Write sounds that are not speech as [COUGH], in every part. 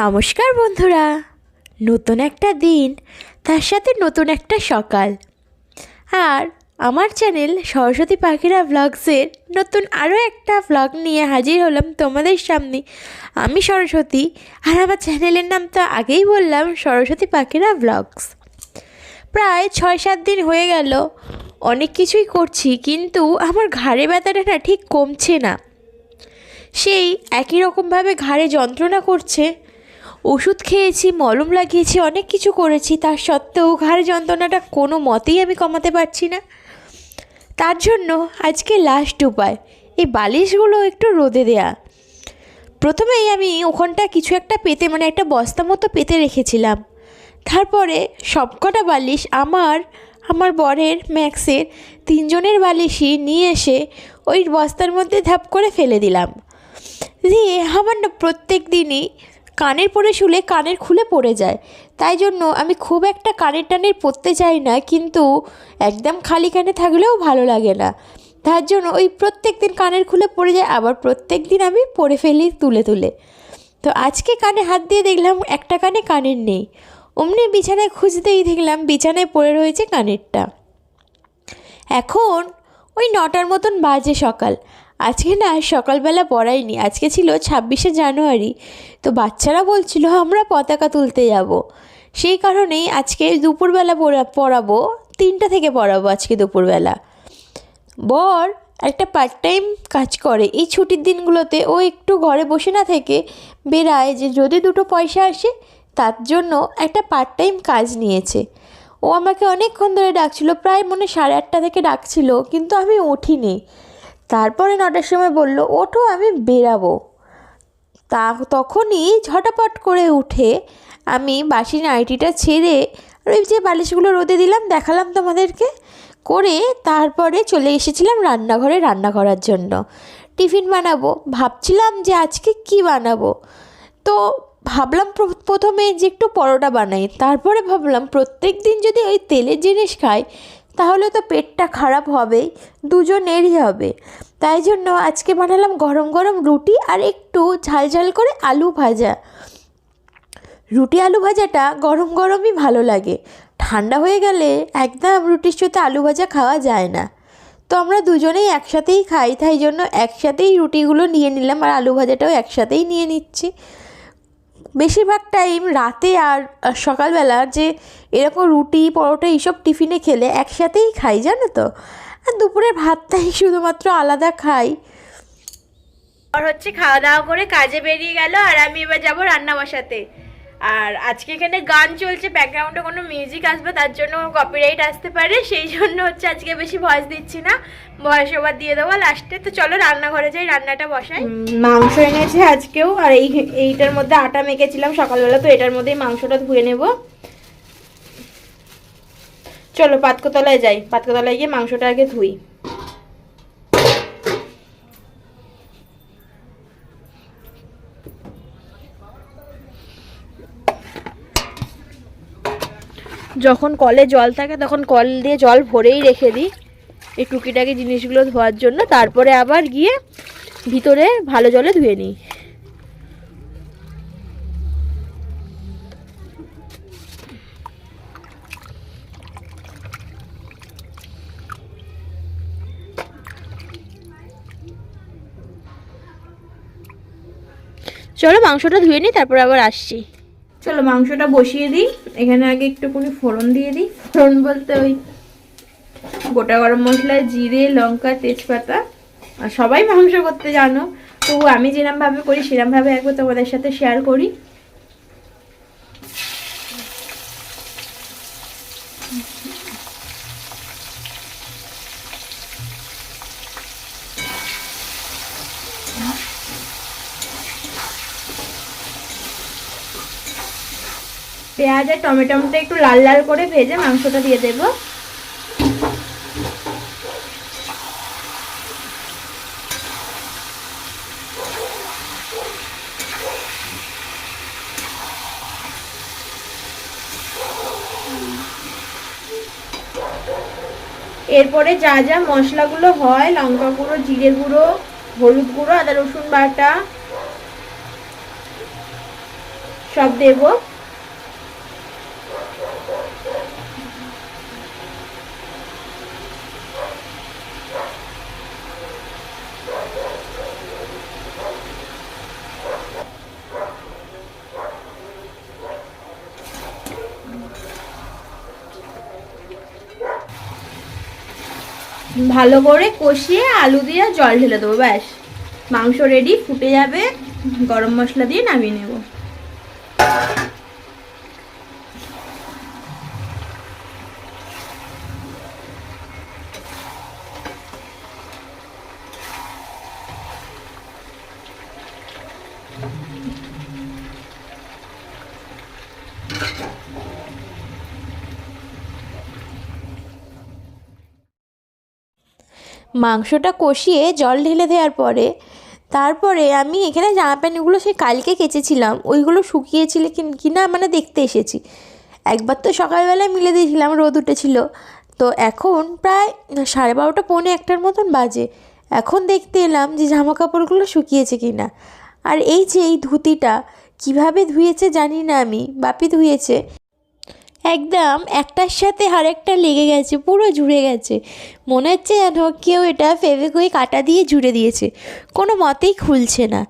নমস্কার বন্ধুরা। নতুন একটা দিন, তার সাথে নতুন একটা সকাল। আর আমার চ্যানেল সরস্বতী পাখিরা ব্লগসের নতুন আরও একটা ব্লগ নিয়ে হাজির হলাম তোমাদের সামনে। আমি সরস্বতী, আর আমার চ্যানেলের নাম তো আগেই বললাম, সরস্বতী পাখিরা ব্লগস প্রায় ছয় সাত দিন হয়ে গেল, অনেক কিছুই করছি, কিন্তু আমার ঘাড়ে ব্যথাটা না ঠিক কমছে না। সেই একই রকমভাবে ঘাড়ে যন্ত্রণা করছে ওষুধ খেয়েছি, মলম লাগিয়েছি, অনেক কিছু করেছি, তার সত্ত্বেও ঘাড় যন্ত্রণাটা কোনো মতেই আমি কমাতে পারছি না। তার জন্য আজকে লাস্ট উপায়, এই বালিশগুলো একটু রোদে দেয়া। প্রথমেই আমি ওখানটা কিছু একটা পেতে মানে একটা বস্তা মতো পেতে রেখেছিলাম। তারপরে সবকটা বালিশ আমার আমার বরের, ম্যাক্সের তিনজনের বালিশই নিয়ে এসে ওই বস্তার মধ্যে ধাপ করে ফেলে দিলাম। দিয়ে আমার না প্রত্যেক দিনই কানের পরে শুলে কানের খুলে পড়ে যায়। তাই জন্য আমি খুব একটা কানের টানের পরতে চাই না, কিন্তু একদম খালি কানে থাকলেও ভালো লাগে না। তার জন্য ওই প্রত্যেক দিন কানের খুলে পড়ে যায়, আবার প্রত্যেক দিন আমি পরে ফেলি তুলে তুলে। তো আজকে কানে হাত দিয়ে দেখলাম একটা কানে কানের নেই। অমনি বিছানায় খুঁজতেই দেখলাম বিছানায় পড়ে রয়েছে কানেরটা। এখন ওই নটার মতন বাজে সকাল। আজকে না সকালবেলা পড়াইনি, আজকে ছিল ছাব্বিশে জানুয়ারি। তো বাচ্চারা বলছিল, আমরা পতাকা তুলতে যাব। সেই কারণেই আজকে দুপুরবেলা পড়া, পড়াবো, তিনটা থেকে পড়াবো আজকে দুপুরবেলা। বর একটা পার্ট টাইম কাজ করে, এই ছুটির দিনগুলোতে ও একটু ঘরে বসে না থেকে বেরায় যে যদি দুটো পয়সা আসে, তার জন্য একটা পার্ট টাইম কাজ নিয়েছে। ও আমাকে অনেকক্ষণ ধরে ডাকছিল, প্রায় মনে সাড়ে আটটা থেকে ডাকছিল, কিন্তু আমি উঠিনি। তারপরে নটার সময় বলল, ওঠো, আমি বেরাবো। তা তখনই ঝটাপট করে উঠে আমি বাসি নাইটিটা ছেড়ে ওই যে বালিশগুলো রোদে দিলাম, দেখালাম তোমাদেরকে, করে তারপরে চলে এসেছিলাম রান্নাঘরে রান্না করার জন্য। টিফিন বানাবো। ভাবছিলাম যে আজকে কি বানাবো। তো ভাবলাম প্র- প্রথমে যে একটু পরোটা বানাই। তারপরে ভাবলাম প্রত্যেক দিন যদি ওই তেলের জিনিস খাই তাহলে তো পেটটা খারাপ হবেই, দুজনেরই হবে। তাই জন্য আজকে বানালাম গরম গরম রুটি আর একটু ঝাল ঝাল করে আলু ভাজা। রুটি আলু ভাজাটা গরম গরমই ভালো লাগে। ঠান্ডা হয়ে গেলে একদম রুটির সাথে আলু ভাজা খাওয়া যায় না। তো আমরা দুজনেই একসাথেই খাই, তাই জন্য একসাথেই রুটিগুলো নিয়ে নিলাম আর আলু ভাজাটাও একসাথেই নিয়ে নিচ্ছি। বেশিরভাগ টাইম রাতে আর সকালবেলা যে এরকম রুটি, পরোটা এইসব টিফিনে খেলে একসাথেই খাই, জানো তো? আর দুপুরের ভাতটাই শুধুমাত্র আলাদা খাই। আর হচ্ছে খাওয়া দাওয়া করে কাজে বেরিয়ে গেল আর আমি এবার যাব রান্না বসাতে আর আজকে এখানে গান চলছে ব্যাকগ্রাউন্ডে কোনো মিউজিক আসবে, তার জন্য কপিরাইট আসতে পারে, সেই জন্য হচ্ছে আজকে বেশি ভয়েস দিচ্ছি না। ভয়েস ওভার দিয়ে দেবো লাস্টে তো চলো রান্নাঘরে যাই, রান্নাটা বসাই। মাংস এনেছে আজকেও, আর এই এইটার মধ্যে আটা মেখেছিলাম সকালবেলা, তো এটার মধ্যেই মাংসটা ধুয়ে নেব। চলো পাতকতলায় যাই, পাতকতলায় গিয়ে মাংসটা আগে ধুই। যখন কলে জল থাকে তখন কল দিয়ে জল ভরেই রেখে দিই এই টুকিটাকি জিনিসগুলো ধোয়ার জন্য। তারপরে আবার গিয়ে ভিতরে ভালো জলে ধুয়ে নিই। চলো মাংসটা ধুয়ে নিই, তারপর আবার আসছি। চলো মাংসটা বসিয়ে দিই। এখানে আগে একটুখানি ফোড়ন দিয়ে দিই। ফোড়ন বলতে ওই গোটা গরম মশলা জিরে, লঙ্কা, তেজপাতা। আর সবাই মাংস করতে জানো। তো আমি যেরমভাবে করি, সেরমভাবে একবার তোমাদের সাথে শেয়ার করি। পেঁয়াজ আর টমেটোটা একটু লাল লাল করে ভেজে মাংসটা দিয়ে দেব। এরপরে যা যা মশলাগুলো হয়, লঙ্কা গুঁড়ো, জিরে গুঁড়ো, হলুদ গুঁড়ো, আদা রসুন বাটা, সব দেবো। ভালো করে কষিয়ে আলু দিয়ে জল ঢেলে দেবো, ব্যাস। মাংস রেডি ফুটে যাবে। গরম মশলা দিয়ে নামিয়ে নেব। মাংসটা কষিয়ে জল ঢেলে দেওয়ার পরে, তারপরে আমি এখানে জামা প্যান্টগুলো সেই কালকে কেচেছিলাম। ওইগুলো শুকিয়েছিল কি- না মানে দেখতে এসেছি। একবার তো সকালবেলায় মিলে দিয়েছিলাম, রোদ উঠেছিল। তো এখন প্রায় সাড়ে বারোটা, পৌনে একটার মতন বাজে। এখন দেখতে এলাম যে জামা কাপড়গুলো শুকিয়েছে কি না আর এই যে এই ধুতিটা, কীভাবে ধুয়েছে জানি না আমি, বাপি ধুয়েছে। একদম একটার সাথে আরেকটা লেগে গেছে, পুরো জুড়ে গেছে। মনে হচ্ছে যেন কেউ এটা ফেভিকুইক কাটা দিয়ে জুড়ে দিয়েছে। কোনো মতেই খুলছে না।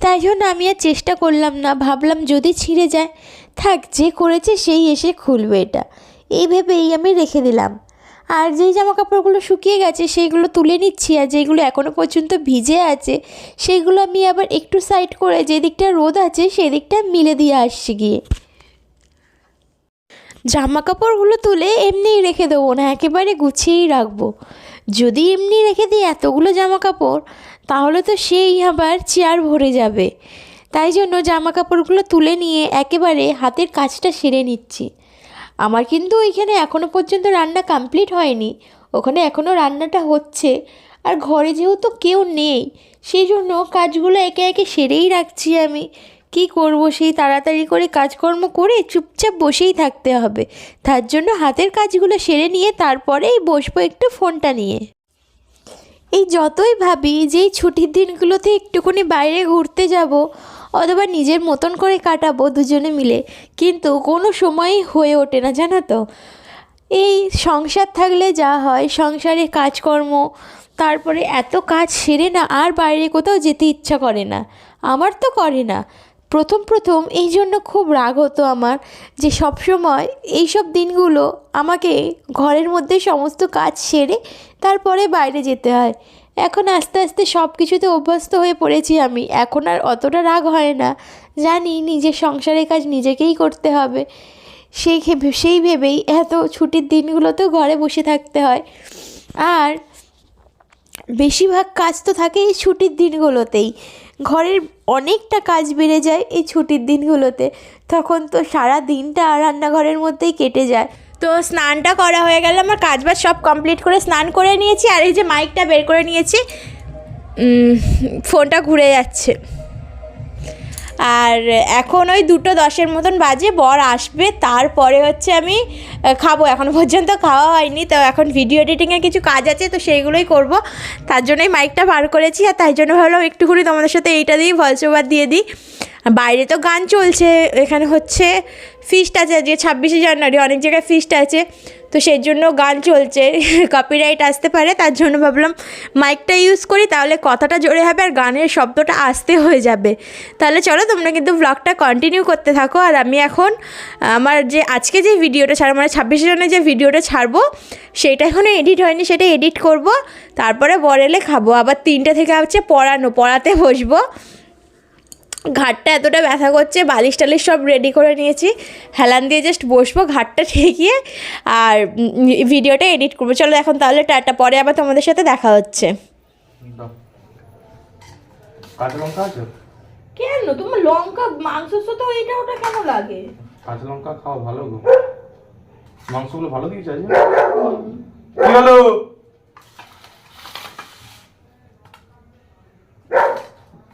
তাই জন্য আমি আর চেষ্টা করলাম না, ভাবলাম যদি ছিঁড়ে যায়, থাক, যে করেছে সেই এসে খুলবে এটা। এই ভেবেই আমি রেখে দিলাম। আর যেই জামা কাপড়গুলো শুকিয়ে গেছে, সেইগুলো তুলে নিচ্ছি, আর যেগুলো এখনও পর্যন্ত ভিজে আছে, সেইগুলো আমি আবার একটু সাইড করে যে দিকটা রোদ আছে সেই দিকটা মিলে দিয়ে আসছি গিয়ে। জামা কাপড়গুলো তুলে এমনিই রেখে দেবো না, একেবারে গুছিয়েই রাখব। যদি এমনি রেখে দিই এতগুলো জামা কাপড় তাহলে তো সেই আবার চেয়ার ভরে যাবে। তাই জন্য জামা কাপড়গুলো তুলে নিয়ে একেবারে হাতের কাজটা সেরে নিচ্ছি। আমার কিন্তু ওইখানে এখনও পর্যন্ত রান্না কমপ্লিট হয়নি, ওখানে এখনও রান্নাটা হচ্ছে। আর ঘরে যেহেতু কেউ নেই, সেই জন্য কাজগুলো একে একে সেরেই রাখছি আমি। কি করব? সেই তাড়াতাড়ি করে কাজকর্ম করে চুপচাপ বসেই থাকতে হবে। তার জন্য হাতের কাজগুলো সেরে নিয়ে তারপরেই বসবো একটু ফোনটা নিয়ে। এই যতই ভাবি যে এই ছুটির দিনগুলোতে একটুখানি বাইরে ঘুরতে যাব অথবা নিজের মতন করে কাটাবো দুজনে মিলে, কিন্তু কোনো সময়ই হয়ে ওঠে না, জানো তো। এই সংসার থাকলে যা হয়, সংসারে কাজকর্ম, তারপরে এত কাজ সেরে না আর বাইরে কোথাও যেতে ইচ্ছা করে না। আমার তো করে না। প্রথম প্রথম এই জন্য খুব রাগ হতো আমার যে সবসময় এইসব দিনগুলো আমাকে ঘরের মধ্যে সমস্ত কাজ সেরে তারপরে বাইরে যেতে হয়। এখন আস্তে আস্তে সব কিছুতে অভ্যস্ত হয়ে পড়েছি আমি। এখন আর অতটা রাগ হয় না। জানি নিজের সংসারের কাজ নিজেকেই করতে হবে। সেই সেই ভেবেই এত ছুটির দিনগুলোতেও ঘরে বসে থাকতে হয়। আর বেশিরভাগ কাজ তো থাকে এই ছুটির দিনগুলোতেই। ঘরের অনেকটা কাজ বেড়ে যায় এই ছুটির দিনগুলোতে। তখন তো সারা দিনটা রান্নাঘরের মধ্যেই কেটে যায়। তো স্নানটা করা হয়ে গেল, আমার কাজ বাজ সব কমপ্লিট করে স্নান করে নিয়েছি আর এই যে মাইকটা বের করে নিয়েছি ফোনটা ঘুরে যাচ্ছে। আর এখন ওই দুটো দশের মতন বাজে, বর আসবে, তারপরে হচ্ছে আমি খাব। এখনও পর্যন্ত খাওয়া হয়নি, তো এখন ভিডিও এডিটিংয়ে কিছু কাজ আছে, তো সেইগুলোই করব। তার জন্যই মাইকটা বার করেছি, আর তাই জন্য ভাবলাম একটুখানি তোমাদের সাথে এইটা দিই ভয়েস ওভার দিয়ে দিই। বাইরে তো গান চলছে, এখানে হচ্ছে ফিস্ট আছে, আজকে ছাব্বিশে জানুয়ারি, অনেক জায়গায় ফিস্ট আছে। তো সেই জন্য গান চলছে। [LAUGHS] কপিরাইট আসতে পারে, তার জন্য ভাবলাম মাইকটা ইউজ করি, তাহলে কথাটা জোরে হবে আর গানের শব্দটা আসতে হয়ে যাবে। তাহলে চলো তোমরা কিন্তু ব্লগটা কন্টিনিউ করতে থাকো। আর আমি এখন আমার যে আজকে যে ভিডিওটা ছাড়বো মানে ছাব্বিশে জনের যে ভিডিওটা ছাড়বো, সেটা এখনও এডিট হয়নি, সেটা এডিট করব। তারপরে বর এলে খাব। আবার তিনটে থেকে হচ্ছে পড়ানো, পড়াতে বসবো। ঘাটটা এতটা ব্যথা করছে বালিশ টালিশ সব রেডি করে নিয়েছি। হেলান দিয়ে জাস্ট বসবো ঘাটটা ঠেকিয়ে আর ভিডিওটা এডিট করব। চলো এখন তাহলে টাটা পরে আবার তোমাদের সাথে দেখা হচ্ছে। কেন? তোমার লঙ্কা মাংসর সাথে এইটা ওটা কেন লাগে? কাঁচা লঙ্কা খাও ভালো গো। মাংসগুলো ভালো দিয়েছে আজকে? কি হলো?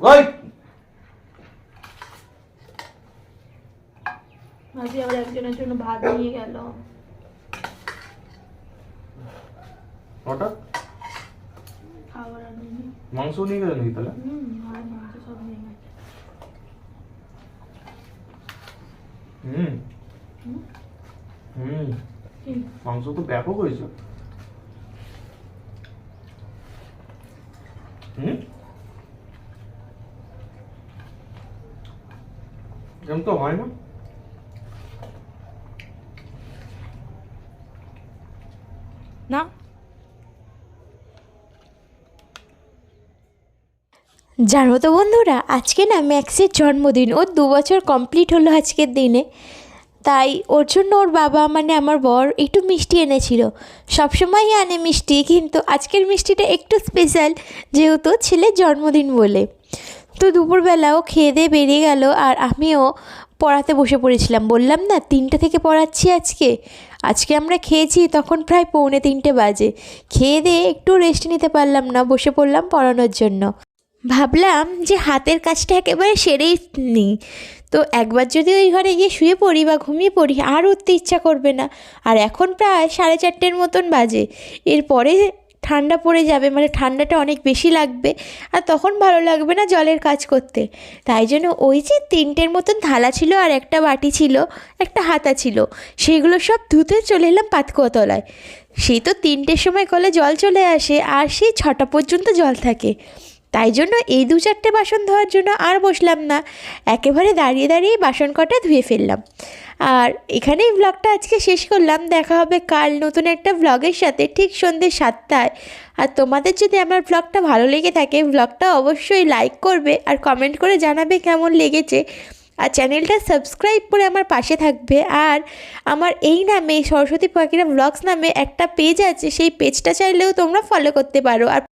ওই! আজকে আবার একজনের জন্য ভাত নিয়ে গেল হঠাৎ খাবার আনিনি মাংস নিয়ে গেলে নাকি তাহলে হুম আর মাংস সব নিয়ে গেছে হুম হুম মাংস তো ব্যাপক হয়েছে হুম এরকম তো হয় না না জানো তো বন্ধুরা, আজকে না ম্যাক্সের জন্মদিন। ওর দু বছর কমপ্লিট হলো আজকের দিনে। তাই ওর জন্য ওর বাবা মানে আমার বর, একটু মিষ্টি এনেছিল। সবসময়ই আনে মিষ্টি, কিন্তু আজকের মিষ্টিটা একটু স্পেশাল যেহেতু ছেলের জন্মদিন বলে। তো দুপুরবেলা ও খেয়ে দিয়ে বেরিয়ে গেল, আর আমিও পড়াতে বসে পড়েছিলাম। বললাম, না, তিনটে থেকে পড়াচ্ছি আজকে। আজকে আমরা খেয়েছি তখন প্রায় পৌনে তিনটে বাজে। খেয়ে দিয়ে একটু রেস্ট নিতে পারলাম না, বসে পড়লাম পড়ানোর জন্য। ভাবলাম যে হাতের কাজটা একেবারে সেরেই নিই। তো একবার যদি ওই ঘরে গিয়ে শুয়ে পড়ি বা ঘুমিয়ে পড়ি, আর উঠতে ইচ্ছা করবে না। আর এখন প্রায় সাড়ে চারটের মতন বাজে। এরপরে ঠান্ডা পড়ে যাবে মানে ঠান্ডাটা অনেক বেশি লাগবে, আর তখন ভালো লাগবে না জলের কাজ করতে। তাই জন্য ওই যে তিনটের মতন থালা ছিল আর একটা বাটি ছিল, একটা হাতা ছিল, সেগুলো সব ধুতে চলে এলাম পাতকুয়াতলায়। সেই তো তিনটের সময় কলে জল চলে আসে, আর সেই ছটা পর্যন্ত জল থাকে। তাই জন্য এই দু চারটে বাসন ধোয়ার জন্য আর বসলাম না। একেবারে দাঁড়িয়ে দাঁড়িয়ে বাসন কটা ধুয়ে ফেললাম। আর এখানেই ব্লগটা আজকে শেষ করলাম। দেখা হবে কাল নতুন একটা ব্লগের সাথে ঠিক সন্ধ্যে সাতটায়। আর তোমাদের যদি আমার ব্লগটা ভালো লেগে থাকে ব্লগটা অবশ্যই লাইক করবে আর কমেন্ট করে জানাবে কেমন লেগেছে। আর চ্যানেলটা সাবস্ক্রাইব করে আমার পাশে থাকবে। আর আমার এই নামে সরস্বতী পাখিরা ব্লগস নামে একটা পেজ আছে, সেই পেজটা চাইলেও তোমরা ফলো করতে পারো। আর